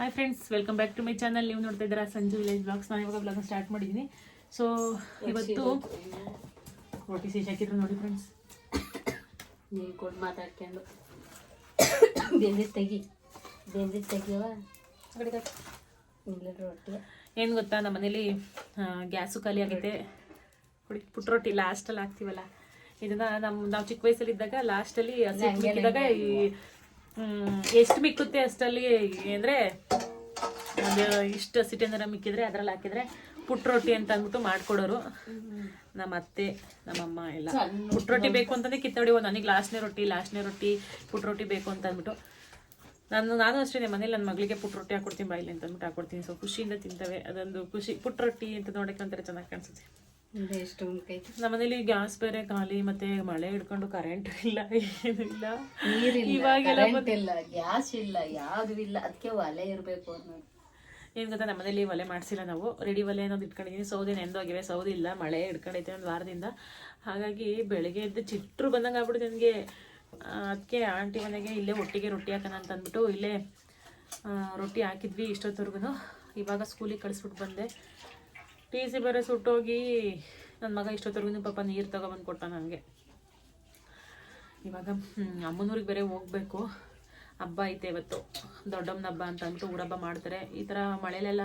Hi friends welcome back to my channel ನೀವು ನೋಡ್ತಾ ಇದ್ದೀರಾ ಸಂಜು ವಿಲೇಜ್ ಬ್ಲಾಗ್ಸ್ ನಾನು ಇವಾಗ ಬ್ಲಾಗ್ ಸ್ಟಾರ್ಟ್ ಮಾಡಿದ್ದೀನಿ. ಸೊ ಇವತ್ತು ರೊಟ್ಟಿ ಸೀಟ್ ಹಾಕಿದ್ರು ನೋಡಿ ಫ್ರೆಂಡ್ಸ್ ನೀವು ಕೊಟ್ಟು ಮಾತಾಡ್ಕೊಂಡು. ಬೆಂದಿದ್ದು ತೆಗಿ. ಬೆಂದಿದ್ದು ತೆಗಿಯವ ರೊಟ್ಟಿ. ಏನು ಗೊತ್ತಾ ನಮ್ಮ ಮನೇಲಿ ಗ್ಯಾಸು ಖಾಲಿ ಆಗುತ್ತೆ. ಕುಡಿ ಪುಟ್ಟ ರೊಟ್ಟಿ ಲಾಸ್ಟಲ್ಲಿ ಹಾಕ್ತೀವಲ್ಲ. ಇದನ್ನ ನಮ್ಮ ನಾವು ಚಿಕ್ಕ ವಯಸ್ಸಲ್ಲಿದ್ದಾಗ ಲಾಸ್ಟಲ್ಲಿ ಹಸಿ ಈ ಎಷ್ಟು ಮಿಕ್ಕುತ್ತೆ ಅಷ್ಟಲ್ಲಿ ಅಂದರೆ ಒಂದು ಇಷ್ಟು ಸಿಟಿಂದರ ಮಿಕ್ಕಿದ್ರೆ ಅದ್ರಲ್ಲಿ ಹಾಕಿದ್ರೆ ಪುಟ್ ರೊಟ್ಟಿ ಅಂತ ಅಂದ್ಬಿಟ್ಟು ಮಾಡ್ಕೊಡೋರು. ನಮ್ಮ ಅತ್ತೆ ನಮ್ಮಮ್ಮ ಎಲ್ಲ. ಪುಟ್ ರೊಟ್ಟಿ ಬೇಕು ಅಂತಂದ್ರೆ ಕಿತ್ತಡಿ ನನಗೆ ಲಾಸ್ಟ್ನೇ ರೊಟ್ಟಿ ಲಾಸ್ಟ್ನೇ ರೊಟ್ಟಿ ಪುಟ್ ರೊಟ್ಟಿ ಬೇಕು ಅಂತ ಅಂದ್ಬಿಟ್ಟು. ನಾನು ನಾನು ಅಷ್ಟೇ ಮನೇಲಿ ನನ್ನ ಮಗಳಿಗೆ ಪುಟ್ ರೊಟ್ಟಿ ಹಾಕೊಡ್ತೀನಿ ಬಾಯಿಲಿ ಅಂತ ಅಂದ್ಬಿಟ್ಟು ಹಾಕೊಡ್ತೀನಿ. ಸೊ ಖುಷಿಯಿಂದ ತಿಂತವೆ. ಅದೊಂದು ಖುಷಿ. ಪುಟ್ ರೊಟ್ಟಿ ಅಂತ ನೋಡೋಕೆ ಒಂಥರ ಚೆನ್ನಾಗಿ ಕಾಣಿಸುತ್ತೆ. ನಮ್ಮನೇಲಿ ಗ್ಯಾಸ್ ಬೇರೆ ಖಾಲಿ ಮತ್ತೆ ಮಳೆ ಹಿಡ್ಕೊಂಡು ಕರೆಂಟ್ ಇಲ್ಲ ಏನಿಲ್ಲ ಇವಾಗೆಲ್ಲ ಗ್ಯಾಸ್ ಇಲ್ಲ ಯಾವ್ದು ಇಲ್ಲ ಅದಕ್ಕೆ ಒಲೆ ಇರಬೇಕು ಅನ್ನೋದು. ಏನು ಗೊತ್ತಾ ನಮ್ಮನೇಲಿ ಒಲೆ ಮಾಡಿಸಿಲ್ಲ ನಾವು. ರೆಡಿ ಒಲೆ ಅನ್ನೋದು ಇಟ್ಕೊಂಡಿದ್ದೀನಿ ಸೌದೆ ನೆಂದೋಗಿವೆ ಸೌದೆ ಇಲ್ಲ ಮಳೆ ಹಿಡ್ಕೊಂಡೈತೆ ಒಂದು ವಾರದಿಂದ. ಹಾಗಾಗಿ ಬೆಳಗ್ಗೆ ಎದ್ದು ಚಿಟ್ರು ಬಂದಂಗೆ ಆಗ್ಬಿಡುತ್ತೆ ನನಗೆ. ಅದಕ್ಕೆ ಆಂಟಿ ಮನೆಗೆ ಇಲ್ಲೇ ಒಟ್ಟಿಗೆ ರೊಟ್ಟಿ ಹಾಕೋಣ ಅಂತ ಅಂದ್ಬಿಟ್ಟು ಇಲ್ಲೇ ರೊಟ್ಟಿ ಹಾಕಿದ್ವಿ ಇಷ್ಟೊತ್ತವರೆಗೂ ಇವಾಗ ಸ್ಕೂಲಿಗೆ ಕಳಿಸ್ಬಿಟ್ಟು ಬಂದೆ. ಟಿ ಸಿ ಬೇರೆ ಸುಟ್ಟೋಗಿ ನನ್ನ ಮಗ ಇಷ್ಟೊತ್ತವರೆಗೂ ಪಾಪ ನೀರು ತಗೊಬಂದು ಕೊಟ್ಟ ನನಗೆ. ಇವಾಗ ಅಮ್ಮನೂರಿಗೆ ಬೇರೆ ಹೋಗ್ಬೇಕು. ಹಬ್ಬ ಐತೆ ಇವತ್ತು. ದೊಡ್ಡಮ್ಮನ ಹಬ್ಬ ಅಂತ ಅಂದ್ಬಿಟ್ಟು ಊರಹಬ್ಬ ಮಾಡ್ತಾರೆ. ಈ ಥರ ಮಳೆಲೆಲ್ಲ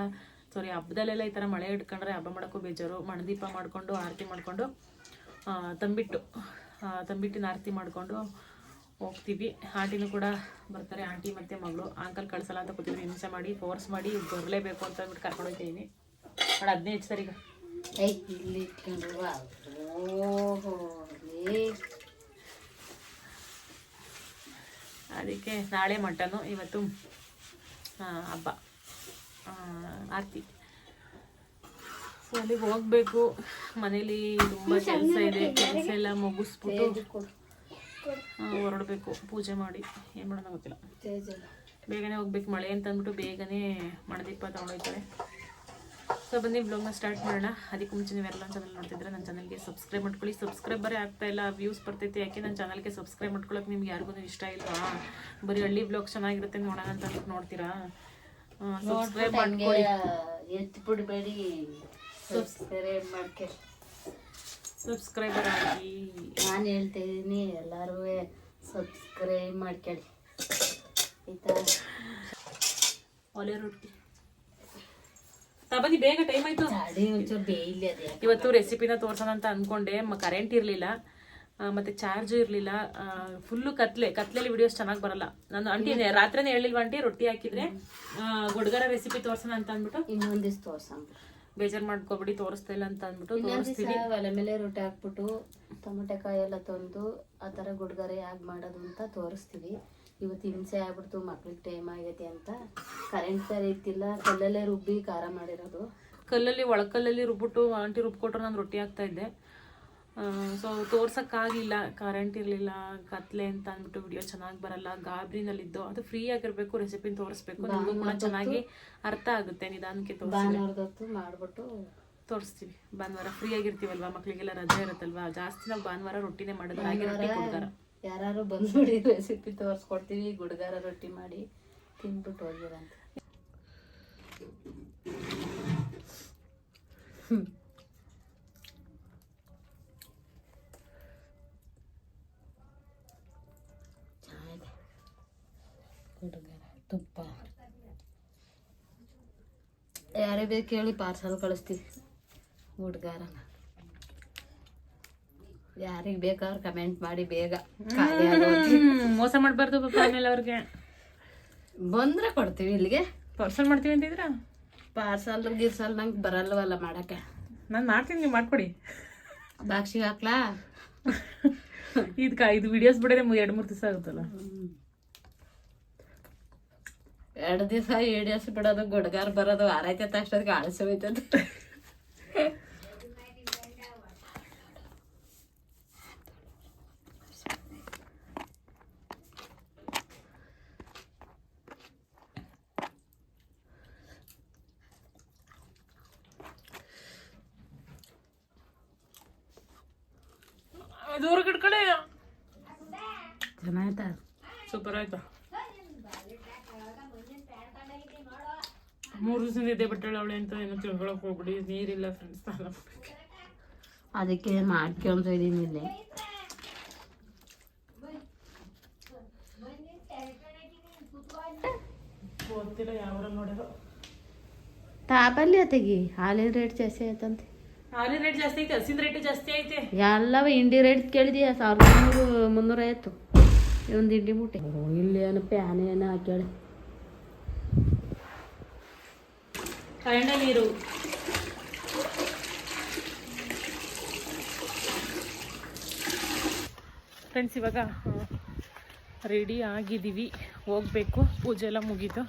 ಸಾರಿ ಹಬ್ಬದಲ್ಲೆಲ್ಲ ಈ ಥರ ಮಳೆ ಹಿಡ್ಕೊಂಡ್ರೆ ಹಬ್ಬ ಮಾಡೋಕ್ಕೂ ಬೇಜಾರು. ಮಣದೀಪ ಮಾಡಿಕೊಂಡು, ಆರತಿ ಮಾಡಿಕೊಂಡು ತಂಬಿಟ್ಟು ತಂಬಿಟ್ಟಿನ ಆರತಿ ಮಾಡಿಕೊಂಡು ಹೋಗ್ತೀವಿ. ಆಂಟಿನೂ ಕೂಡ ಬರ್ತಾರೆ. ಆಂಟಿ ಮತ್ತು ಮಗಳು. ಅಂಕಲ್ ಕಳಿಸಲ್ಲ ಅಂತ ಕೂತಿದ್ರು ಹಿಂಸೆ ಮಾಡಿ ಫೋರ್ಸ್ ಮಾಡಿ ಬರಲೇಬೇಕು ಅಂತ ಅಂದ್ಬಿಟ್ಟು ಕರ್ಕೊಂಡು ಹೋಗ್ತಿದ್ದೀನಿ ನೋಡಿ ಹದಿನೈದು ಸರ್ ಈಗ ಇಲ್ಲಿ ಇಟ್ಕೊಂಡು ಓಹೋ ಅದಕ್ಕೆ ನಾಳೆ ಮಟನು ಇವತ್ತು ಹಬ್ಬ. ಆರ್ತಿ. ಸೊ ಅಲ್ಲಿಗೆ ಹೋಗ್ಬೇಕು. ಮನೇಲಿ ತುಂಬ ಕೆಲಸ ಇದೆ ಕೆಲಸ ಎಲ್ಲ ಮುಗಿಸ್ಬಿಟ್ಟು ಹೊರಡ್ಬೇಕು ಹೊರಡಬೇಕು ಪೂಜೆ ಮಾಡಿ. ಏನು ಮಾಡೋಣ ಗೊತ್ತಿಲ್ಲ. ಬೇಗನೆ ಹೋಗ್ಬೇಕು ಮಳೆ ಅಂತ ಅಂದ್ಬಿಟ್ಟು ಬೇಗನೆ ಮಣದೀಪ ತೊಗೊಂಡೋಗ್ತಾರೆ. ಸೊ ಬನ್ನಿ ಬ್ಲಾಗ್ನ ಸ್ಟಾರ್ಟ್ ಮಾಡೋಣ. ಅದಕ್ಕೆ ಮುಂಚೆ ನೀವೆಲ್ಲ ಚಾನಲ್ ನೋಡ್ತಿದ್ರೆ ನನ್ನ ಚಾನಲ್ಗೆ ಸಬ್ಸ್ಕ್ರೈಬ್ ಮಾಡ್ಕೊಳ್ಳಿ. ಸಬ್ಸ್ಕ್ರೈಬರೇ ಆಗ್ತಾ ಇಲ್ಲ ವ್ಯೂಸ್ ಬರ್ತೈತೆ. ಯಾಕೆ ನನ್ನ ಚಾನಲ್ಗೆ ಸಬ್ಸ್ಕ್ರೈಬ್ ಮಾಡ್ಕೊಳಕ್ಕೆ ನಿಮ್ಗೆ ಯಾರಿಗೂ ಇಷ್ಟ ಇಲ್ವಾ? ಬರೀ ಹಳ್ಳಿ ಬ್ಲಾಗ್ ಚೆನ್ನಾಗಿರುತ್ತೆ ನೋಡೋಣ ಅಂತ ಅಂದ್ಬಿಟ್ಟು ನೋಡ್ತೀರಾ? ಸಬ್ಸ್ಕ್ರೈಬ್ ಮಾಡ್ಕೊಳ್ಳಿ. ಬಿಡಬೇಡಿ ಸಬ್ಸ್ಕ್ರೈಬ್ ಮಾಡ್ಕೊಳ್ಳಿ ಸಬ್ಸ್ಕ್ರೈಬರ್ ಆಗಿ. ನಾನು ಹೇಳ್ತಿದ್ದೀನಿ ಎಲ್ಲರೂ ಸಬ್ಸ್ಕ್ರೈಬ್ ಮಾಡ್ಕೊಳ್ಳಿ. ಆಯ್ತಾ? ಒಲೆ ರೊಟ್ಟಿ ತಾ ಬನ್ನಿ ಬೇಗ ಟೈಮ್ ಆಯ್ತು. ಇವತ್ತು ರೆಸಿಪಿನ ತೋರ್ಸೋಣ ಅಂತ ಅನ್ಕೊಂಡೆ ಕರೆಂಟ್ ಇರಲಿಲ್ಲ. ಮತ್ತೆ ಚಾರ್ಜ್ ಇರಲಿಲ್ಲ. ಫುಲ್ಲು ಕತ್ಲೆ ಕತ್ಲೆಲಿ ವಿಡಿಯೋಸ್ ಚೆನ್ನಾಗಿ ಬರಲ್ಲ. ನಾನು ಆಂಟಿ ರಾತ್ರಿನೇ ಹೇಳಿಲ್ವ ಆಂಟಿ ರೊಟ್ಟಿ ಹಾಕಿದ್ರೆ? ಗುಡ್ಗರ ರೆಸಿಪಿ ತೋರ್ಸೋಣ ಅಂತ ಅಂದ್ಬಿಟ್ಟು. ಇನ್ನೊಂದಿಸ್ ದಿವ್ಸ ಬೇಜಾರು ಬೇಜಾರ್ ಮಾಡ್ಕೊಬಿಡಿ ತೋರಿಸ್ತಾ ಇಲ್ಲ ಅಂತ ಅಂದ್ಬಿಟ್ಟು ದಿವ್ಸ ತೋರಿಸ್ತೀವಿ ಒಲೆ ಮೇಲೆ ರೊಟ್ಟಿ ಹಾಕ್ಬಿಟ್ಟು ಟೊಮಟೆಕಾಯಿ ಎಲ್ಲ ತಂದು ಆ ಥರ ಗುಡ್ಗರೆ ಯಾಕೆ ಮಾಡೋದು ಅಂತ ತೋರಿಸ್ತೀವಿ. ಇವತ್ತು ಹಿಂಸೆ ಆಗ್ಬಿಡ್ತು ಮಕ್ಳಿಗೆ ಟೈಮ್ ಆಗೈತೆ ಅಂತ. ಕರೆಂಟ್ ಬೇರೆ ಇತ್ತಿಲ್ಲ ಕಲ್ಲಲ್ಲೇ ರುಬ್ಬಿ ಖಾರ ಮಾಡಿರೋದು. ಕಲ್ಲಲ್ಲಿ ಒಳಕಲ್ಲಲ್ಲಿ ರುಬ್ಬಿಟ್ಟು ಆಂಟಿ ರುಬ್ಕೊಟ್ರೆ ನಾನು ರೊಟ್ಟಿ ಹಾಕ್ತಾ ಇದ್ದೆ ಸೊ ತೋರ್ಸಕ್ಕಾಗಿಲ್ಲ ಕರೆಂಟ್ ಇರಲಿಲ್ಲ ಕತ್ಲೆ ಅಂತ ಅಂದ್ಬಿಟ್ಟು ವಿಡಿಯೋ ಚೆನ್ನಾಗಿ ಬರಲ್ಲ ಗಾಬ್ರಿನಲ್ಲಿದ್ದು ಅದು ಫ್ರೀ ಆಗಿರಬೇಕು ರೆಸಿಪಿನ ತೋರಿಸ್ಬೇಕು. ನಮಗೂ ಕೂಡ ಚೆನ್ನಾಗಿ ಅರ್ಥ ಆಗುತ್ತೆ ನಿಧಾನಕ್ಕೆ ತೋರಿಸಿ. ಮಾಡಿಬಿಟ್ಟು ಮಾಡ್ಬಿಟ್ಟು ತೋರಿಸ್ತೀವಿ. ಭಾನುವಾರ ಫ್ರೀ ಆಗಿರ್ತೀವಲ್ವಾ ಮಕ್ಕಳಿಗೆಲ್ಲ ರಜೆ ಇರುತ್ತಲ್ವಾ? ಜಾಸ್ತಿ ನಾವು ಭಾನುವಾರ ರೊಟ್ಟಿನೇ ಮಾಡೋದು. ರಾಗಿ ರೊಟ್ಟಿ ಕೊಡ್ತಾರ ಯಾರು ಬಂದ್ಬಿಡಿ ರೆಸಿಪಿ ತೋರಿಸ್ಕೊಡ್ತೀವಿ, ಗುಡ್ಗಾರ ರೊಟ್ಟಿ ಮಾಡಿ ತಿನ್ಬಿಟ್ಟು ಹೋಗಿರಂತ ಚೆನ್ನಾಗಿದೆ. ಗುಡ್ಗಾರ, ತುಪ್ಪ. ಯಾರೇ ಬೇಕು ಹೇಳಿ ಪಾರ್ಸಲ್ ಕಳಿಸ್ತೀವಿ. ಗುಡ್ಗಾರನ. ಯಾರಿಗೆ ಬೇಕಾದ್ರೆ ಕಮೆಂಟ್ ಮಾಡಿ ಬೇಗ ಖಾಲಿ ಆಗೋದು. ಮೋಸ ಮಾಡಬಾರ್ದು ಪಾಪ ಆಮೇಲೆ ಅವ್ರಿಗೆ. ಬಂದ್ರೆ ಕೊಡ್ತೀವಿ ಇಲ್ಲಿಗೆ. ಪಾರ್ಸಲ್ ಮಾಡ್ತೀವಿ ಅಂತಿದ್ರ ಪಾರ್ಸಲ್ ಗಿರ್ಸಲ್ ನಂಗೆ ಬರಲ್ವಲ್ಲ ಮಾಡಕ್ಕೆ. ನಾನು ಮಾಡ್ತೀನಿ ನೀವು ಮಾಡ್ಕೊಡಿ. ಬಾಕ್ಸಿಗೆ ಹಾಕ್ಲಾ? ಇದು ಕಾ ಇದು ವಿಡಿಯೋಸ್ ಬಿಡೋದೇ ಎರಡು ಮೂರು ದಿವಸ ಆಗುತ್ತಲ್ಲ. ಎರಡು ದಿವಸ ಏಳು ದಿವಸ ಬಿಡೋದು ಗುಡ್ಗಾರ್ ಬರೋದು ಆರೈತೆ ಅಷ್ಟೊತ್ತಿಗೆ ಹೋಯ್ತದ ದೂರ ಗಿಡ್ಕಡೆ ಚೆನ್ನಾಯ್ತಾ ಸೂಪರ್ ಆಯ್ತಾ ಮೂರು ದಿವಸದಿಂದ ಇದ್ದೇ ಬಿಟ್ಟಾಳೆ ಅವಳೆ ಅಂತ ಏನೋ ತಿಳ್ಕೊಳಕ್ ಹೋಗ್ಬಿಡಿ ನೀರಿಲ್ಲ ಫ್ರೆಂಡ್ಸ್ ಸ್ನಾನ ಮಾಡಕ್ಕೆ ಅದಕ್ಕೆ ಮಾಡ್ಕೊಂತ ಇದೀನಿ ಇಲ್ಲಿ. ಗೊತ್ತಿಲ್ಲ ಯಾವ ನೋಡ್ಯಾರೋ ತಾಪಲ್ಲಿ ತೆಗಿ ಹಾಲಿನ ರೇಟ್ ಜಾಸ್ತಿ ಆಯ್ತಂತೆ. ಹಾಲಿನ ರೇಟ್ ಜಾಸ್ತಿ ಐತೆ ಹಸಿನ ರೇಟ್ ಜಾಸ್ತಿ ಐತೆ. ಎಲ್ಲವ ಇಂಡಿ ರೇಟ್ ಕೇಳಿದೀಯ ಸಾವಿರದ ಮುನ್ನೂರು ಮುನ್ನೂರೈವತ್ತು. ಒಂದು ಇಂಡಿ ಮುಟ್ಟೆ ಇಲ್ಲಿ ಏನು ಪ್ಯಾನ್ ಏನೋ ಹಾಕ್ಯಾಳೆ. ಕಳ್ಳ ನೀರು. ಫ್ರೆಂಡ್ಸ್ ಇವಾಗ ರೆಡಿ ಆಗಿದ್ದೀವಿ. ಹೋಗ್ಬೇಕು. ಪೂಜೆ ಎಲ್ಲ ಮುಗೀತು.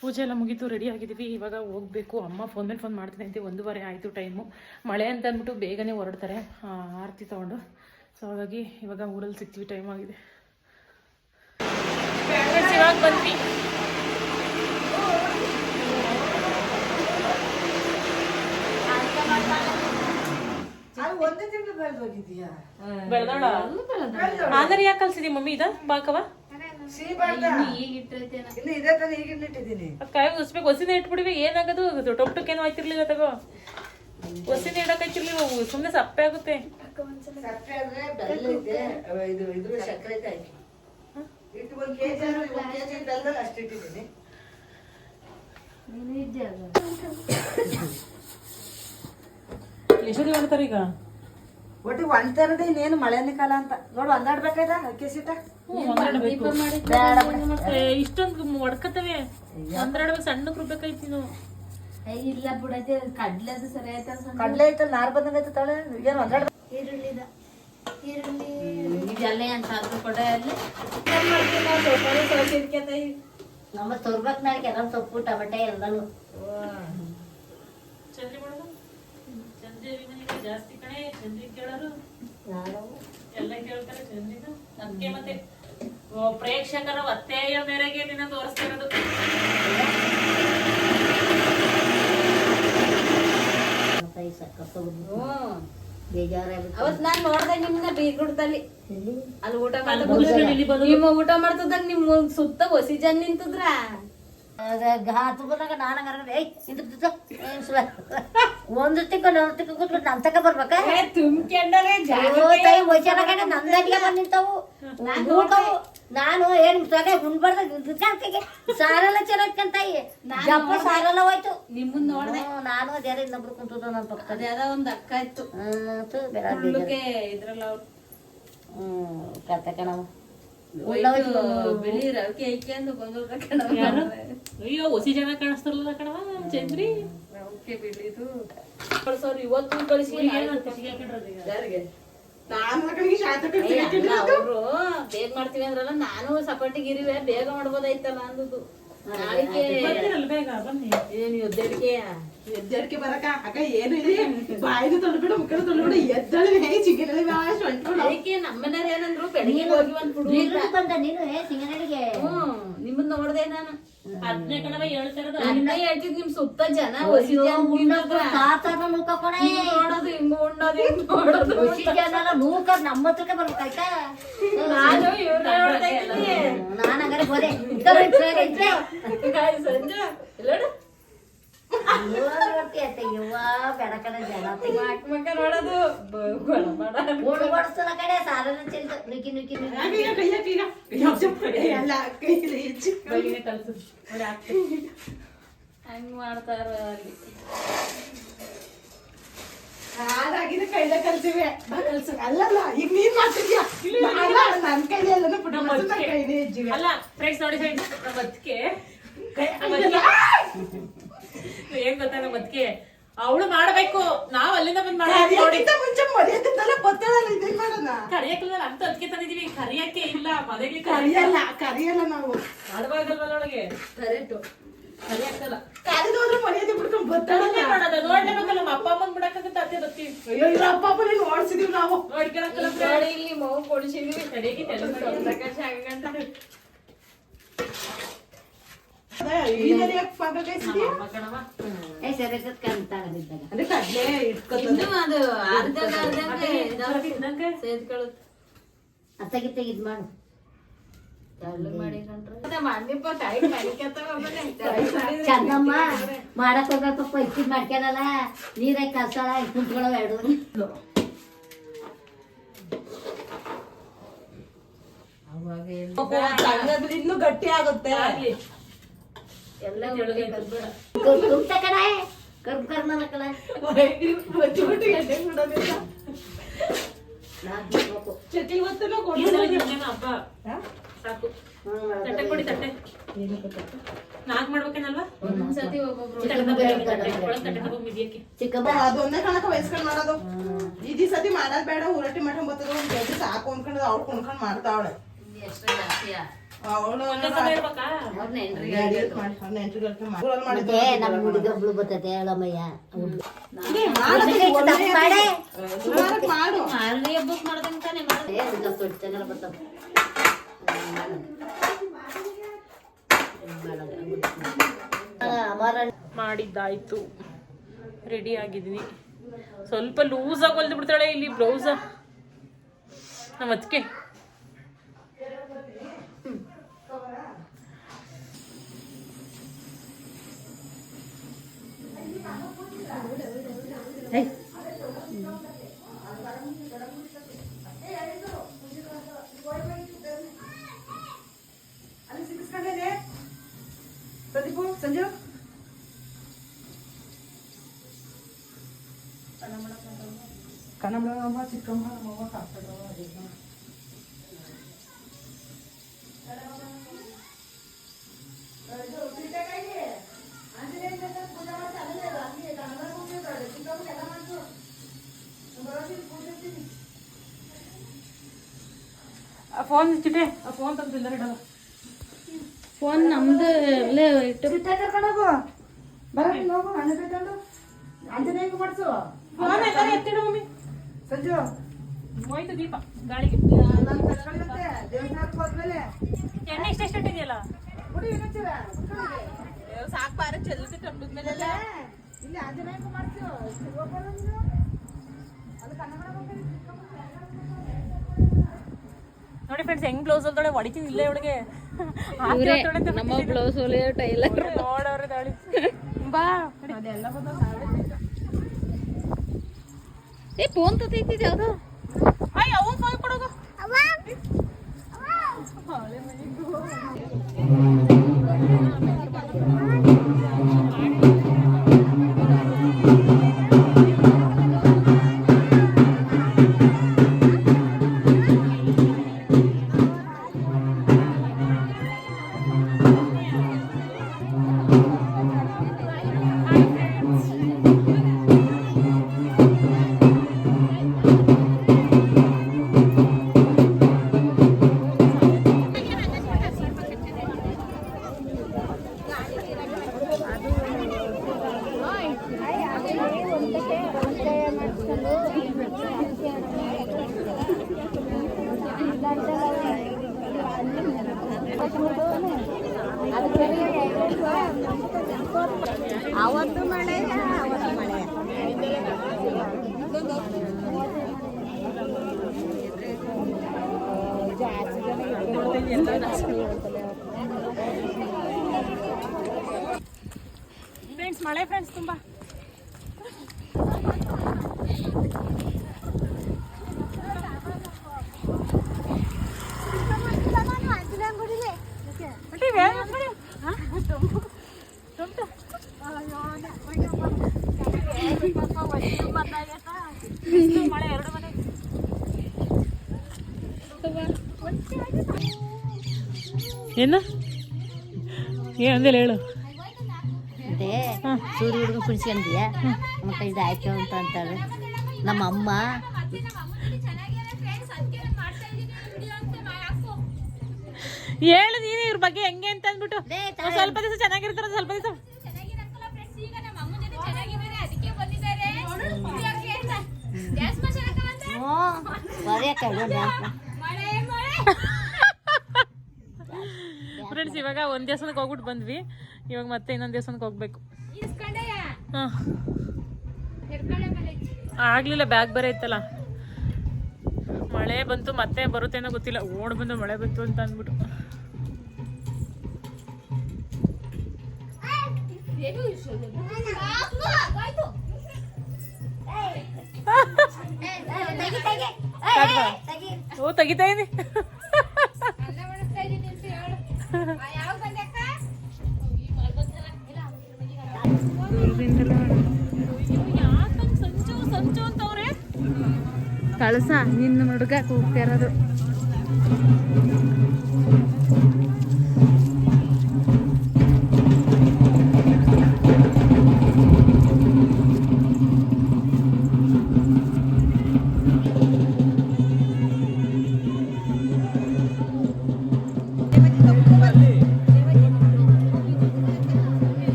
ಪೂಜೆ ಎಲ್ಲ ಮುಗೀತು ರೆಡಿ ಆಗಿದ್ದೀವಿ. ಇವಾಗ ಹೋಗ್ಬೇಕು. ಅಮ್ಮ ಫೋನ್ ಮೇಲೆ ಫೋನ್ ಮಾಡ್ತೀನಿ ಅಂತ. ಒಂದೂವರೆ ಆಯಿತು ಟೈಮು ಮಳೆ ಅಂತ ಅಂದ್ಬಿಟ್ಟು ಬೇಗನೆ ಹೊರಡ್ತಾರೆ. ಆರತಿ ತೊಗೊಂಡು. ಸೊ ಹಾಗಾಗಿ ಇವಾಗ ಊರಲ್ಲಿ ಸಿಗ್ತೀವಿ ಟೈಮ್ ಆಗಿದೆ. ಇವಾಗ ಬಂದ್ವಿ. ಯಾಕೆ ಕಲ್ಸಿದಿ ಮಮ್ಮಿ ಇದ? ಬಾಕವ? ಕಾಯಿ ಉಸ್ಬೇಕು ಹೊಸಿನ ಇಟ್ಬಿಡಿವಿ ಏನಾಗದು? ಟೊಪ್ಟಕ್ಕೇನು ಆಯ್ತಿರ್ಲಿಲ್ಲ ತಗೋ. ಹೊಸಿನ ಐತಿರ್ಲಿ ಸುಮ್ಮನೆ ಸಪ್ಪೆ ಆಗುತ್ತೆ. ಎಷ್ಟು ಮಾಡ್ತಾರೆ ಈಗ? ಒಟ್ಟು ಒಂದೆರಡು ಇನ್ನೇನು ಮಳೆನೇ ಕಾಲ ಅಂತ. ನೋಡು ಒಂದಾಡ್ಬೇಕಾಯ್ತ ಅಕ್ಕಿ ಸೀಟ ಇಷ್ಟೊಂದು ಒಡ್ಕತ್ತವೆ. ಒಂದೆರಡು ಸಣ್ಣ ರುಬ್ಬೇಕಾಯ್ತು ನೀನು ಇಲ್ಲ ಬಿಡೈತೆ ಕಡ್ಲೆ ಅದು ಸರಿ ಆಯ್ತಾ ಕಡ್ಲೆ ಐತಲ್ಲ ನಾರ್ ಬಂದಂಗೈತೆ ತಳೆ? ಏನು ಒಂದಾಡ್ ಈರುಳ್ಳಿದ ಈರುಳ್ಳಿ ಇದೆಲ್ಲ ಅಂತ ಅದ್ರ ಕೊಡ ಅಲ್ಲಿ ನಮ್ಮ ತೋರ್ಬೇಕು ನಾಳೆ ಎಲ್ಲ ಸೊಪ್ಪು, ಟಮಟೆ ಎಲ್ಲಾನು. ಜಾಸ್ತಿ ಕಣೆ ಚಂದ್ರಿ ಕೇಳೋರು ನಾನು ಎಲ್ಲ ಕೇಳ್ತಾರೆ ಮತ್ತೆ ಪ್ರೇಕ್ಷಕರ ಒತ್ತೆಯ ಮೇರೆಗೆ ನಿನ್ನ ತೋರಿಸ್ತಿರೋದು ಬೇಜಾರಾಗುತ್ತೆ ಅವತ್ ನಾನ್ ನೋಡ್ದೆ ನಿಮ್ನ ಬೀಗುಡ್ದಲ್ಲಿ ಅಲ್ಲಿ ಊಟ ಬಂದು ನಿಮ್ಮ ಊಟ ಮಾಡ್ತದಾಗ ನಿಮ್ ಸುತ್ತ ಹೊಸಿ ಜನ್ ನಿಂತದ್ರ? ನಾನು ಹಂಗಾರೆ ಏಯ್ ಇಂದ್ರ ಒಂದು ತಿಕ್ಕೊಂಡು ಒಂದು ತಿಕ್ಕ ಕೂತ್ಬಿಟ್ಟು ನನ್ ತಕ ಬರ್ಬೇಕಾ? ತಾಯಿ ವಚನ ಕಡೆ ನಂದನಿಗೆ ಬಂದ್ ನಿಂತಾವು. ಊಟವು ನಾನು ಏನ್ ತಗ ಉಣ್ಬಾರ್ದ ಸಾರೆಲ್ಲ ಚೆನ್ನಾಗಿ ತಾಯಿ. ಜಪ್ಪ ಸಾರೆಲ್ಲ ಹೋಯ್ತು. ನಿಮ್ಮನ್ನ ನೋಡ್ದೆ. ನಾನು ಅದೇ ಇನ್ನೊಬ್ರು ಕುಂತದ ನನ್ನ ಪಕ್ಕ ಅದ್ಯಾದ ಒಂದು ಅಕ್ಕ ಇತ್ತು. ಹ್ಮ್ ಬೇಡ ಇದ್ರಲ್ಲ ಅವ್ರು. ಹ್ಮ್ ಕತೆ ಕಣವ ಅಯ್ಯೋ ಹೊಸಿ ಜನ ಕಾಣಿಸ್ತಾರಲ್ಲ ಕಣವ ಚಂದ್ರಿ ಇವತ್ತು ಕಳಿಸಿ ಯಾರಿಗೆ? ಅವರು ಬೇಗ ಮಾಡ್ತೀವಿ ಅಂದ್ರಲ್ಲ ನಾನು ಸಪಾಟಿಗೆ ಇರಿವೆ ಬೇಗ ಮಾಡ್ಬೋದಾಯ್ತಲ್ಲ ಅಂದದ್ದು. ನಾಳಿಕೆ ಬೇಗ ಬನ್ನಿ. ಏನ್ ಎದ್ದಡಿಕೆಯ ಎದ್ದಡಿಕೆ ಬರಕ? ಅಕ್ಕ ಏನು ಇದೆ ಬಾಯಿನ ತೊಳ್ಬಿಡು ಮುಖದ ತೊಳ್ಬಿಡು ಎದ್ದಳು ಹೇಗೆ ಚಿಂಗನಳ್ಳಿ ಅದಕ್ಕೆ ನಮ್ಮನೆಯವ್ರು ಏನಂದ್ರು ಬೆಳಿಗ್ಗೆ ಹೋಗಿ ಒಂದ್. ಬಂದ ನೀನು ಹೇ ಸಿಂಗನಡಿಗೆ ನಿಮ್ಮನ್ನ ನಿಮ್ಮನ್ ನೋಡ್ದೆ ನಾನು. ಕಣವ ಹೇಳ್ತಿದ್ ನಿಮ್ ಸುತ್ತ ಜನ ಹೊಸಿ ತಾತನ ನೂಕ ನೋಡೋದು ಹಿಂಗ್ ಉಣ್ಣೋದು ಹಿಂಗ್ ನೋಡೋದು. ಖುಷಿ ಜನ ನೂಕ ನಮ್ಮ ಹತ್ರಕ್ಕೆ ಬರ್ಬೇಕಾಯ್ತಾ ನಾನು ಇವ್ರನ್ನ ನೋಡ್ತಾ ಇದ್ದೀನಿ. ಹಂಗಾರೆ ಸಂಜೆ. ಹಂಗ್ ಮಾಡ್ತಾರ ಅಲ್ಲಿ. ಹಾಗಾಗಿದೆ ಕೈಲ ಕಲ್ಸಿವೆ ಕಲ್ಸು ಅಲ್ಲಲ್ಲ ಈಗ ನೀನ್ ಮಾಡ್ತಿದ್ಯಾ? ಅಲ್ಲ ನನ್ ಕೈಲಿ ಎಲ್ಲನೂ ಕೈಲಿ ಅಲ್ಲ ಫ್ರೆಂಡ್ಸ್ ನೋಡಿ ನಮ್ಮ ಅದಕ್ಕೆ ಕೈ ಅಯ್ಯಲ್ಲ. ಏನ್ ಗೊತ್ತಾ ನಮ್ಮ ಅದಕ್ಕೆ ಅವಳು ಮಾಡ್ಬೇಕು. ನಾವ್ ಅಲ್ಲಿಂದ ಬಂದ್ ಮಾಡ್ಬೇಕು ಮುಂಚೆ ಮರ್ಯಾದಿಂದಲೇ ಗೊತ್ತಾಳಲ್ಲ ಇದೇನ್ ಮಾಡೋಣ? ಕರಿಯಕ್ಕಿಲ್ಲ ಅಂತ ಅದಕ್ಕೆ ತಂದಿದೀವಿ. ಕರಿಯಕ್ಕೆ ಇಲ್ಲ ಮನೆಗೆ ಕರಿಯಲ್ಲ ಕರಿಯಲ್ಲ ನಾವು. ಮಾಡ್ಬಾರ್ದಲ್ವಲ್ಲ ಒಳಗೆ ಕರೆಕ್ಟು. ಕರಿಯಕ್ಕಲ್ಲ ಕರಿದೋದ್ರೆ ಮರ್ಯಾದೆ ಬಿಡ್ಕೊಂಡ್ ಬರ್ತಾಳಲ್ಲ ಏನ್ ಮಾಡೋದು ನೋಡ್ಲೇಬೇಕಲ್ಲ ನಮ್ಮ ಅಪ್ಪ ಅಮ್ಮನ್ ಬಿಡಕ್ಕಾಗತ್ತೆ ಅತ್ತೆ ಬರ್ತೀವಿ ಅಯ್ಯೋ ಇವ್ರ ಅಪ್ಪ ಅಪ್ಪ ನೀನ್ ಓಡಿಸಿದೀವಿ ನಾವು? ನೋಡ್ಕೊಳಕ್ಕಲ್ಲ ನೋಡಿ ಇಲ್ಲಿ ಮಗು ಕೊಡಿಸಿದ್ವಿ. ತಡೆಗೆ ತಲೆ ಹಂಗಂತ. ಅಮ್ಮ ಅತ್ತಗಿತ್ತ ಇದ್ ಮಾಡು. ಚಂದಮ್ಮ ಮಾಡಕ್ ಹೋಗ್ಬೇಕಪ್ಪ ಪೈಕಿ ಮಾಡ್ಕೊಳಲ್ಲ ನೀರೇ ಕಲ್ಸಳ ಕುಂತ್ಕೊಳ್ಳೋ ಎರಡು. ಗಟ್ಟಿ ಆಗುತ್ತೆ. ಆಗ್ಲಿ. ಎಲ್ಲ ಕುಂತ ಕಣ ಕರ್ಮ್ ಕರ್ಮನ ನಿಮ್ಗೇನು ಸಾಕು ತಟ್ಟೆ ಕೊಡಿ ನಾಲ್ಕು ಮಾಡ್ಬೇಕೇನಲ್ವಾ ಒಂದ್ಸತಿ ಅದೊಂದೇ ಕಣಕ ವಯಸ್ಕೊಂಡ್ ಮಾಡೋದು. ಇದಿ ಸತಿ ಮಾಡೋದ್ ಬೇಡ ಊರಟಿ ಮಠ ಬರ್ತದ ಒಂದ್ ಸಾಕು ಅನ್ಕೊಂಡ್ ಅವ್ಳು ಕೊಂಡ್ಕೊಂಡ್ ಮಾಡ್ತಾವಳೆ. ಎಷ್ಟು ಹೇಳಮ್ಮಯ್ಯ ಮಾಡಿದ್ದಾಯ್ತು. ರೆಡಿ ಆಗಿದ್ದೀನಿ ಸ್ವಲ್ಪ ಲೂಸ್ ಆಗಿ ಹೊಲ್ದು ಬಿಡ್ತಾಳೆ ಇಲ್ಲಿ ಬ್ಲೌಸ. ನಮ್ಮ ಅದಕ್ಕೆ ಪ್ರದೀಪು ಸಂಜು ಕನ್ನಡ ಚಿಕ್ಕಮ್ಮ ನಮ್ಮವ್ವ ಕಾಪಾಡವ್ವ ಅದೀಗ. ಆ ಫೋನ್ ಚಿಟ್ಟೆ ಆ ಫೋನ್ ತಂದಿಲ್ಲ ಇಡವ ಫೋನ್ ನಮ್ದು ಅಲ್ಲೇ ಇಟ್ಟು. ಚಿಟ್ಟೆ ಕರ್ಕೊಂಡೋಗು ಬರ ನೀನ್ ಹೋಗು. ಅಣ್ಣ ಬೇಕಂಡು ಆಂಜನೇಯಂಗ್ ಮಾಡ್ಸು? ಫೋನ್ ಎಲ್ಲಾರು ಎತ್ತಿಡು ಮಮ್ಮಿ. ಸಂಜು. ಹೋಯ್ತು ದೀಪ ಗಾಳಿಗೆ. ನಾನು ದೇವಸ್ಥಾನಕ್ಕೆ ಹೋದ್ಮೇಲೆ. ಎಣ್ಣೆ ಇಷ್ಟ ಎಷ್ಟು ಇದೆಯಲ್ಲ ಬಿಡಿ ಇನ್ನೊಂಚೂರ. ಸಾಕು ಬಾರ ಚೆಲ್ಲುತ್ತೆ ಮೇಲೆ ಇಲ್ಲಿ. ಆಂಜನೇಯಂಗ್ ಮಾಡ್ಸು? ಅದಕ್ಕೆ ಅನ್ನ ಅದು ಕನ್ನಡ ನೋಡಿ ಫ್ರೆಂಡ್ಸ್ ಹೆಂಗ್ ಬ್ಲೌಸ್ ಹೊಲ್ದೊಳೆ ಹೊಡಿತೀನಿ ಇಲ್ಲೇ ಇವಳಿಗೆ ನಮ್ಮ ಬ್ಲೌಸ್ ಹೊಲಿಯೋ ಟೈಲರ್. ನೋಡವ್ರೆ ದಾಳಿ. ಬಾ. ಏ ಫೋನ್ ತತೈತಿದ್ ಯಾವ್ದು? ಅಯ್ಯ ಅವ್. ಫೋನ್ ಕೊಡೋಗು ಅವತ್ತು ಮಳೆ ಫ್ರೆಂಡ್ಸ್ ತುಂಬಾ. ಮಳೆ ಎರಡು ಬಂದೈತೆ. ಏನು ಏನಂದಿಲ್ಲ ಹೇಳು. ಸೂರ್ಯ ಹುಡುಗ ಕುಣಿಸ್ಕೊಂಡಿಯ ಮತ್ತೆ ಇದು ಆಯ್ತು ಅಂತ ಅಂತಾಳೆ. ನಮ್ಮ ಅಮ್ಮ. ಹೇಳು ನೀನು ಇವ್ರ ಬಗ್ಗೆ ಹೆಂಗೆ ಅಂತ ಅಂದ್ಬಿಟ್ಟು. ಸ್ವಲ್ಪ ದಿವಸ ಚೆನ್ನಾಗಿರ್ತಾರ ಸ್ವಲ್ಪ ದಿವಸ. ಫ್ರೆಂಡ್ಸ್ ಇವಾಗ ಒಂದ್ ದೇವಸ್ಥಾನಕ್ಕೆ ಹೋಗ್ಬಿಟ್ಟು ಬಂದ್ವಿ. ಇವಾಗ ಮತ್ತೆ ಇನ್ನೊಂದ್ ದೇವಸ್ಥಾನಕ್ಕೆ ಹೋಗ್ಬೇಕು. ಹಾಂ. ಆಗಲಿಲ್ಲ ಬ್ಯಾಗ್ ಬೇರೆ ಇತ್ತಲ್ಲ. ಮಳೆ ಬಂತು ಮತ್ತೆ ಬರುತ್ತೇನೋ ಗೊತ್ತಿಲ್ಲ. ಓಡ್ ಬಂದು ಮಳೆ ಬಂತು ಅಂತ ಅಂದ್ಬಿಟ್ಟು. ಓ ತೆಗಿತಾ ಇದೆ. ಕಳಸ. ನಿನ್ನ ಹುಡುಗ ಇರೋದು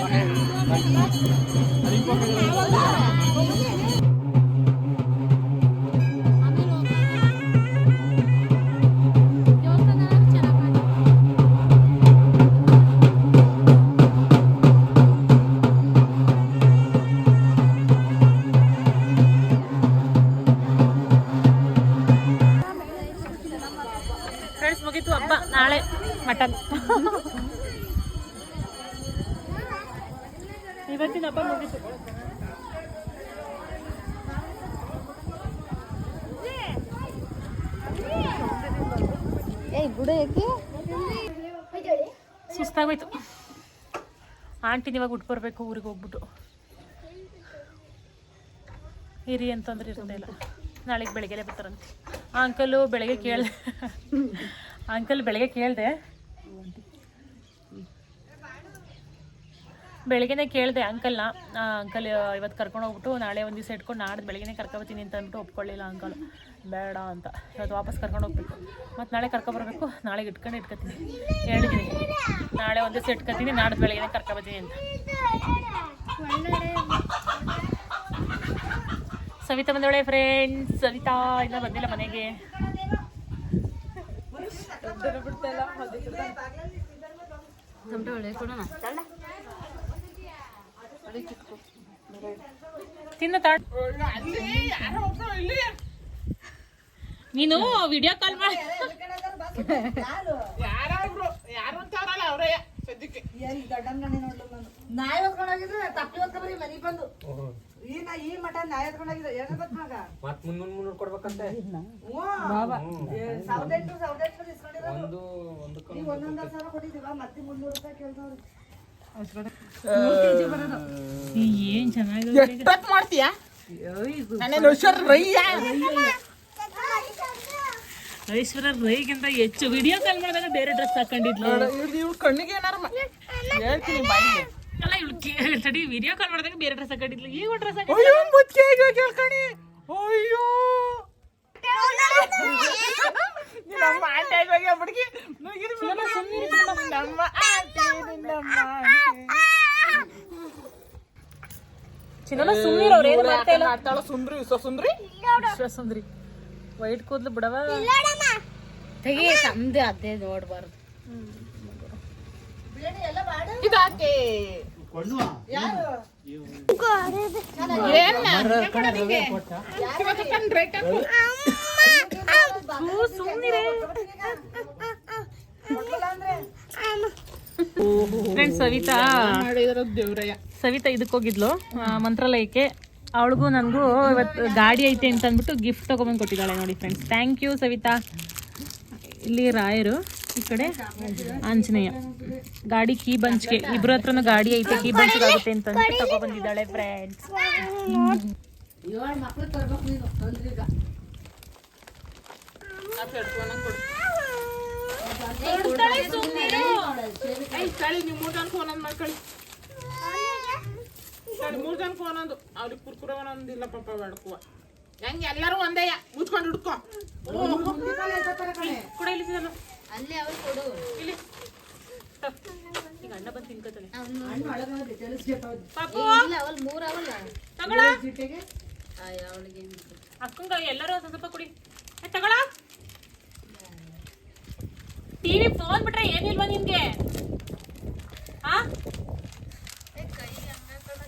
ಫ್ರೆಂಡ್ಸ್ ಸುಸ್ತಾಗೋಯ್ತು. ಆಂಟಿನ ಇವಾಗ ಉಟ್ ಬರಬೇಕು, ಊರಿಗೆ ಹೋಗ್ಬಿಟ್ಟು. ಇರಿ ಅಂತಂದ್ರೆ ಇರ್ತಾ ಇಲ್ಲ. ನಾಳೆಗೆ ಬೆಳಗ್ಗೆಲೆ ಬರ್ತಾರಂತೆ. ಆ ಅಂಕಲು ಬೆಳಗ್ಗೆ ಕೇಳಿದೆ. ಅಂಕಲ್ ಬೆಳಗ್ಗೆ ಕೇಳಿದೆ ಬೆಳಗ್ಗೆನೆ ಕೇಳಿದೆ ಅಂಕಲ್ನ ಅಂಕಲ್ ಇವತ್ತು ಕರ್ಕೊಂಡು ಹೋಗ್ಬಿಟ್ಟು ನಾಳೆ ಒಂದು ದಿವಸ ಇಟ್ಕೊಂಡು ನಾಡ್ದು ಬೆಳಗ್ಗೆನೇ ಕರ್ಕೊಬತ್ತೀನಿ ಅಂತ ಅಂದ್ಬಿಟ್ಟು ಒಪ್ಕೊಳ್ಳಿಲ್ಲ ಅಂಕಲ್. ಬೇಡ ಅಂತ. ಇವತ್ತು ವಾಪಸ್ ಕರ್ಕೊಂಡು ಹೋಗ್ಬೇಕು. ಮತ್ತು ನಾಳೆ ಕರ್ಕೊಬರ್ಬೇಕು ನಾಳೆಗೆ ಇಟ್ಕೊಂಡು ಇಟ್ಕೊತೀನಿ. ಹೇಳಿದ್ದೀನಿ ನಾಳೆ ಒಂದು ದಿವಸ ಇಟ್ಕೊತೀನಿ ನಾಡ್ದು ಬೆಳಗ್ಗೆನೆ ಕರ್ಕೊಬತ್ತೀನಿ ಅಂತ. ಸವಿತಾ ಬಂದವಳೆ ಫ್ರೆಂಡ್ಸ್ ಸವಿತಾ ಇಲ್ಲ ಬಂದಿಲ್ಲ ಮನೆಗೆ. ಟೊಮಟೊ ಒಳ್ಳೆ ಕೊಡೋಣ. ತಿನ್ನು ತಾಡ್ ನೀನು ವಿಡಿಯೋ ಕಾಲ್ ಮಾಡಿ. ನಾಯಿ ಹೊತ್ಕೊಂಡೋಗಿದ್ರೆ ತಪ್ಪಿ ಹೊತ್ಕೊಂಡ್ರಿ ಮನೆಗೆ ಬಂದು ಈ ನಾ ಈ ಮಠ ನಾಯಿ ಹೊತ್ಕೊಂಡೋಗಿದ್ರೆ ಏನ ಗೊತ್ತ ಮಗ ಮತ್ ಮುನ್ನೂರ್ ಮುನ್ನೂರ್ ಕೊಡ್ಬೇಕಂತೆ. ಸಾವಿರದ ಎಂಟು ಸಾವಿರದ ಎಂಟು ಇಸ್ಕೊಂಡಿರೋದು ಒಂದು ಒಂದು ಈಗ ಒಂದೊಂದು ಸಾವಿರ ಕೊಟ್ಟಿದ್ದೀವ ಮತ್ತೆ ಮುನ್ನೂರು ರೂಪಾಯಿ ಕೇಳ್ತಾವ್ರಿ ಏನ್ ಚೆನ್ನಾಗಿ ಮಾಡ್ತೀಯಾ ಐಶ್ವರ್ಯ ರೈಗಿಂತ ಹೆಚ್ಚು ವಿಡಿಯೋ ಕಾಲ್ ಮಾಡಿದಾಗ ಬೇರೆ ಡ್ರೆಸ್ ಹಾಕೊಂಡಿದ್ಲು. ಇವಳು ಕಣ್ಣಿಗೆ ಏನಾರ ಹೇಳ್ತೀನಿ ಬಾಯಿಗೆ. ಅಲ್ಲ ಇವಳು ತಡಿ ವಿಡಿಯೋ ಕಾಲ್ ಮಾಡಿದಾಗ ಬೇರೆ ಡ್ರೆಸ್ ಹಾಕೊಂಡಿದ್ಲು. ಈಗ ಡ್ರೆಸ್ ಅಯ್ಯೋ ಮುಚ್ಚೆ ಕೇಳ್ಕಣಿ? ಅಯ್ಯೋ. ನಮ್ಮ ಆಂಟಿ ಆಗಿ ಹುಡುಗಿ ನಮ್ಮ ಆಂಟಿ ನಿನ್ನಮ್ಮ ಚಿನ್ನ ಸುಮ್ಮನೆ ಅವ್ರು ಏನು ಮಾಡ್ತಾ ಇಲ್ಲ? ಆಡ್ತಾಳ ಸುಂದ್ರಿ ವಿಶ್ವ ಸುಂದ್ರಿ? ಸುಂದ್ರಿ. ವೈಟ್ ಕೂದ್ಲು ಬಿಡವ. ತೆಗಿ ಸಂದೆ ಅದೇ ನೋಡ್ಬಾರ್ದು. ಇದಾಕೆ? ಫ್ರೆಂಡ್ಸ್ ಸವಿತಾ. ಸವಿತಾ ಇದಕ್ಕೆ ಹೋಗಿದ್ಲು ಮಂತ್ರಾಲಯಕ್ಕೆ. ಅವಳಿಗೂ ನನಗೂ ಇವತ್ತು ಗಾಡಿ ಐತೆ ಅಂತ ಅಂದ್ಬಿಟ್ಟು ಗಿಫ್ಟ್ ತಗೊಂಬಂದು ಕೊಟ್ಟಿದ್ದಾಳೆ ನೋಡಿ ಫ್ರೆಂಡ್ಸ್ ಥ್ಯಾಂಕ್ ಯು ಸವಿತಾ. ಇಲ್ಲಿ ರಾಯರು. ಈ ಕಡೆ ಆಂಜನೇಯ. ಗಾಡಿ ಕೀ ಬಂಚ್ಗೆ. ಇಬ್ರ ಹತ್ರನೂ ಗಾಡಿ ಐತೆ ಕೀ ಬಂಚ್ ಆಗುತ್ತೆ ಅಂತ ಅಂದ್ಬಿಟ್ಟು ತಗೊಬಂದಿದ್ದಾಳೆ ಫ್ರೆಂಡ್ಸ್ ಮೂರ್ ಜನ ಫೋನ್ ಅಂದ್ ಅವ್ರಿಗೆ ಕುರ್ಕುರೆ ಒಂದೊಂದಿಲ್ಲ ಪಾಪ ಬೇಡ್ಕುವ ಹೆಂಗೆ ಎಲ್ಲರೂ ಒಂದೇ ಮುಚ್ಕೊಂಡು ಹಿಡ್ಕೊ. ಕೂಡ ಇಲ್ಲಿ. ಅಲ್ಲಿ ಅವ್ರು ಕೊಡು. ಇಲ್ಲಿ. ಈಗ ಅಣ್ಣ ಬಂದು ತಿನ್ಕೋತಾನೆ ಪಾಪು. ಇಲ್ಲ ಅವಲ್ ಮೂರ್ ಅವಲ್ಲ ತಗೊಳ. ಅವಳಿಗೆ ಅಕ್ಕಂಗ ಎಲ್ಲರೂ ಒಂದ್ ಸ್ವಲ್ಪ ಕುಡಿ. ಏ, ತಗೊಳ. ಟಿವಿ ಫೋನ್ ಬಿಟ್ರೆ ಏನಿಲ್ವಾ ನಿನ್ಗೆ?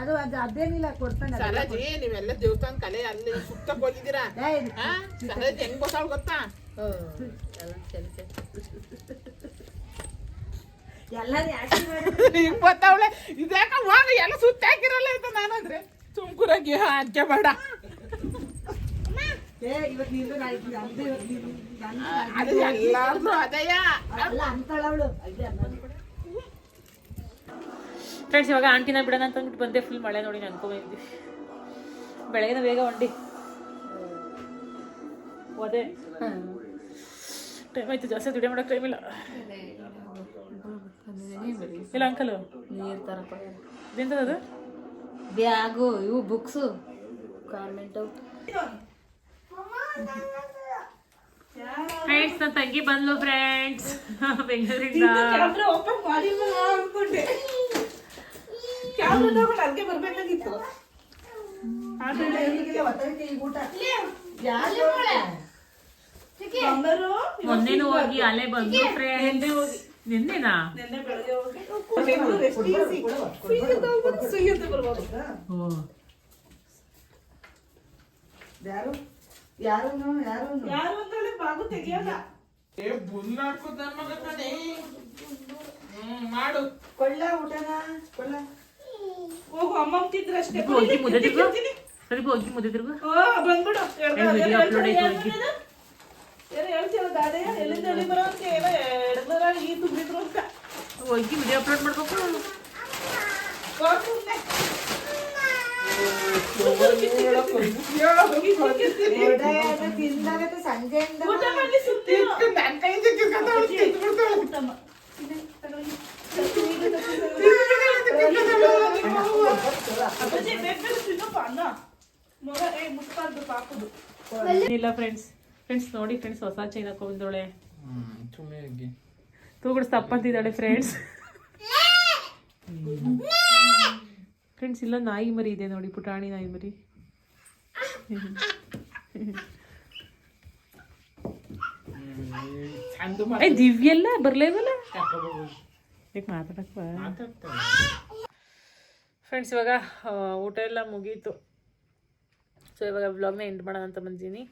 ಅದು ಅದು ಅದೇನಿಲ್ಲ ಕೊಡ್ತಾನೆ. ಸರಜಿ ನೀವೆಲ್ಲ ದೇವಸ್ಥಾನ ಕಲೆ ಅಲ್ಲಿ ಸುತ್ತ ಹೋಗಿದ್ದೀರಾ ಸರಜಿ ಹೆಂಗ್ ಗೊತ್ತಾವ್ ಗೊತ್ತಾ? ಹಿಂಗ್ ಗೊತ್ತಾವಳೆ? ಇದ್ಯಾಕ ಹೋಗ ಎಲ್ಲ ಸುತ್ತ ಹಾಕಿರಲ್ಲ ಅಂತ ನಾನಂದ್ರೆ? ತುಮಕೂರಾಗಿ ಅಜ್ಜ ಬೇಡ. ಅದು ಎಲ್ಲಾರ್ದು ಅಲ್ಲ ಅಂತಾಳವಳು. ಫ್ರೆಂಡ್ಸ್ ಇವಾಗ ಆಂಟಿನ ಬಿಡೋಣ ಅಂತ ಅಂದ್ಬಿಟ್ಟು ಬಂದೆ. ಫುಲ್ ಮಳೆ ನೋಡಿ ಅನ್ಕೊಂಡಿದ್ವಿ ಬೆಳಗಿನ ಬೇಗ ಒಂಡಿ ಹೋದೆ. ಟೈಮ್ ಆಯ್ತು ಜಾಸ್ತಿ ದುಡಿಯೋ ಮಾಡೋಕೆ ಟೈಮ್ ಇಲ್ಲ. ಇಲ್ಲ ಅಂಕಲು ನೀರು ಅದು? ಬ್ಯಾಗು ಇವು ಬುಕ್ಸು ಕಾನ್ವೆಂಟು ಫ್ರೆಂಡ್ಸ್ ನನ್ನ ತಂಗಿ ಬಂದ್ಲು ಫ್ರೆಂಡ್ಸ್ ಬೆಂಗಳೂರಿಂದ ಅಲ್ಲಿಗೆ ಬರ್ಬೇಕಾಗಿತ್ತು? ಮೊನ್ನೆನೂ ಹೋಗಿ ಅಲೆ ಬಂದು ನಿನ್ನೆನಾ? ಯಾರು? ಯಾರು ಯಾರು ಬಾಗು ತೆಗಿಯಲ್ಲ. ಏ ಮಾಡು. ಕೊಳ್ಳ ಊಟನಾ? ಕೊಳ್ಳ. ಹೋಗು ಅಮ್ಮ ಅಂತಿದ್ರು ಅಷ್ಟೇ ಹೋಗಿ ಮುದ್ದೆ ತಿರ್ಗು ಸರಿ ಹೋಗಿ ಮುದ್ದೆ ತಿರ್ಗು ಓ ಬಂದ್ಬಿಡು ಏ, video upload ಆಯ್ತು ಹೋಗಿ. ಏನೋ ಹೇಳ್ತೀವ ದಾಡೆ ಎಲ್ಲಿಂದ ಎಲ್ಲಿ ಬರೋ ಅಂತ ಏನೋ ಎಡದ್ರ ಈ ತುಂಬಿದ್ರು ಅಂತ ಹೋಗಿ ವಿಡಿಯೋ ಅಪ್ಲೋಡ್ ಮಾಡ್ಬೇಕು ಹೋಗ್ ಸುಮ್ನೆ. ಊಟ ಮಾಡಿ ಸುತ್ತಿರು. ನನ್ ಕೈಯಿಂದ ಕಿತ್ಕೊತಾವ್ಳು, ಕಿತ್ಬಿಡ್ತಾವ್ಳು. ಊಟ ಮಾ- ಇಲ್ಲ ಫ್ರೆಂಡ್ಸ್ ಫ್ರೆಂಡ್ಸ್ ನೋಡಿ ಫ್ರೆಂಡ್ಸ್ ಹೊಸ ಚೈನ್ ಕೊಂದೋಳೆ ಹ್ಮ್ ಸುಮ್ಮನೆ ಹೋಗಿ ತೂಗುಡು ತಪ್ಪಂತಿದ್ದಾಳೆ ಫ್ರೆಂಡ್ಸ್ ಫ್ರೆಂಡ್ಸ್ ಇಲ್ಲ ನಾಯಿ ಮರಿ ಇದೆ ನೋಡಿ ಪುಟಾಣಿ ನಾಯಿ ಮರಿ ದಿವ್ಯಲ್ಲ ಬರ್ಲೇವಲ್ಲ ಈಗ ಮಾತಾಡಕ್ ಫ್ರೆಂಡ್ಸ್ ಇವಾಗ ಊಟ ಎಲ್ಲ ಮುಗೀತು. ಸೊ ಇವಾಗ ವ್ಲಾಗ್ನ ಎಂಡ್ ಮಾಡೋಣ ಅಂತ ಬಂದಿದ್ದೀನಿ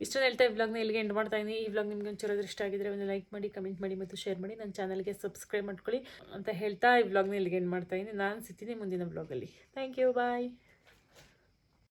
ಇಷ್ಟೊಂದು ಹೇಳ್ತಾ ಈ ವ್ಲಾಗ್ನ ಇಲ್ಲಿಗೆ ಎಂಡ್ ಮಾಡ್ತಾ ಇದ್ದೀನಿ ಈ ವ್ಲಾಗ್ ನಿಮ್ಗೆ ಒಂಚೂರಾದ್ರೂ ಇಷ್ಟ ಆಗಿದ್ರೆ ಒಂದು ಲೈಕ್ ಮಾಡಿ ಕಮೆಂಟ್ ಮಾಡಿ ಮತ್ತು ಶೇರ್ ಮಾಡಿ. ನನ್ನ ಚಾನಲ್ಗೆ ಸಬ್ಸ್ಕ್ರೈಬ್ ಮಾಡ್ಕೊಳ್ಳಿ ಅಂತ ಹೇಳ್ತಾ ಈ ವ್ಲಾಗ್ನ ಇಲ್ಲಿಗೆ ಎಂಡ್ ಮಾಡ್ತಾ ಇದ್ದೀನಿ ನಾನು ಸಿಗ್ತೀನಿ ಮುಂದಿನ ವ್ಲಾಗಲ್ಲಿ ಥ್ಯಾಂಕ್ ಯು ಬಾಯ್